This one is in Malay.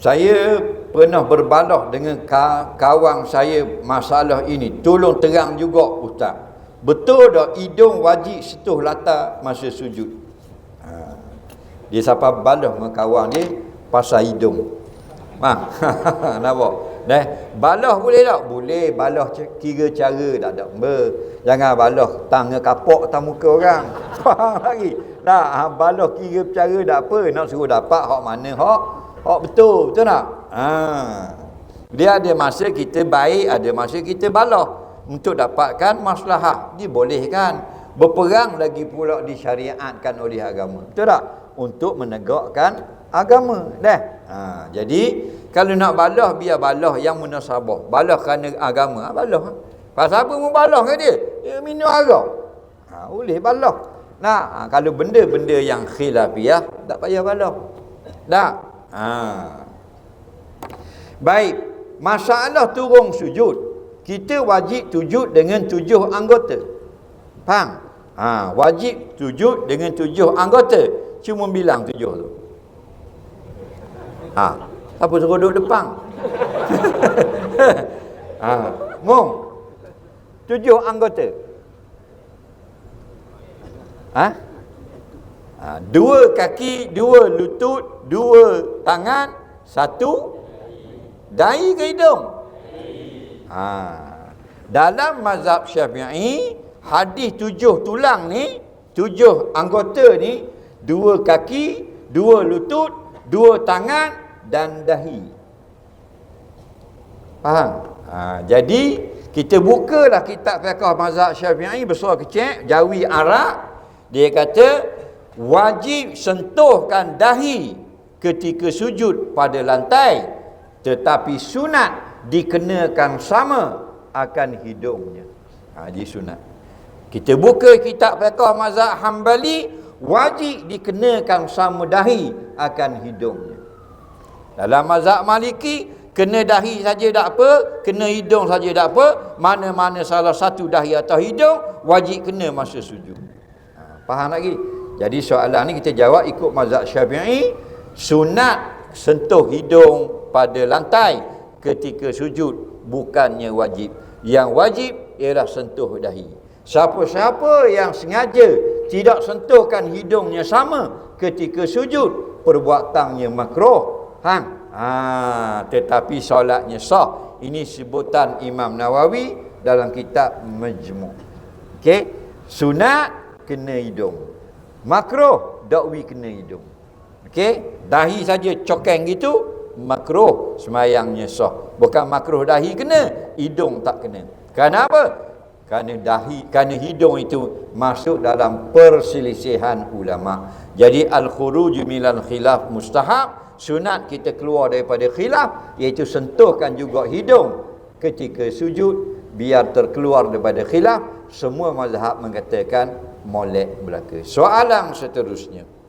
Saya pernah berbalah dengan kawan saya masalah ini. Tolong terang juga ustaz. Betul tak hidung wajib setuh latar masa sujud? Ha. Dia siapa balah dengan kawan dia pasal hidung. Ha. Nampak? Nah, balah boleh tak? Boleh. Balah kira cara tak ada. Jangan balah tang kapok atas muka orang. Faham lagi? Nah, ha, balah kira cara tak apa. Nak suruh dapat hak mana hak Oh betul, betul tak? Ha. Dia ada masa kita baik, ada masa kita balah untuk dapatkan maslahah. Dibolehkan. Berperang lagi pula disyariatkan oleh agama. Betul tak? Untuk menegakkan agama. Dah. Ha. jadi kalau nak balah biar balah yang munasabah. Balah kerana agama, ha, balah. Pasal apa mau balah ke dia? Dia minum arak. Ha, boleh balah. Nah, ha, kalau benda-benda yang khilafiah tak payah balah. Tak. Ha. Baik, masalah turun sujud. Kita wajib sujud dengan tujuh anggota. Faham? Ha, wajib sujud dengan tujuh anggota. Cuma bilang tujuh tu. Ha, apa suruh duduk depan? ha, ngom. Tujuh anggota. Ha? Ha, dua kaki, dua lutut, dua tangan, satu dahi ke hidung. Ha. Dalam mazhab syafi'i, hadis tujuh tulang ni, tujuh anggota ni, dua kaki, dua lutut, dua tangan dan dahi. Faham? Ha, jadi, kita bukalah kitab fiqah mazhab syafi'i besar kecil, jawi Arab. Dia kata, wajib sentuhkan dahi ketika sujud pada lantai tetapi sunat dikenakan sama akan hidungnya. Ha, jadi sunat. Kita buka kitab fiqh mazhab hambali wajib dikenakan sama dahi akan hidungnya. Dalam mazhab maliki kena dahi saja tak apa kena hidung saja tak apa mana-mana salah satu dahi atau hidung wajib kena masa sujud. Ha, faham lagi jadi soalan ni kita jawab ikut mazhab syafi'i sunat sentuh hidung pada lantai ketika sujud bukannya wajib. Yang wajib ialah sentuh dahi. Siapa-siapa yang sengaja tidak sentuhkan hidungnya sama ketika sujud perbuatannya makruh. Ha? Ha, tetapi solatnya sah. Ini sebutan Imam Nawawi dalam kitab Majmu'. Okey, sunat kena hidung. Makruh dakwi kena hidung. Okey, dahi saja cokeng gitu makruh semayangnya sah. Bukan makruh dahi kena, hidung tak kena. Kenapa? Kerana dahi, kerana hidung itu masuk dalam perselisihan ulama. Jadi al-khuruj minal khilaf mustahab, sunat kita keluar daripada khilaf iaitu sentuhkan juga hidung ketika sujud biar terkeluar daripada khilaf semua mazhab mengatakan molek belaka. Soalan seterusnya.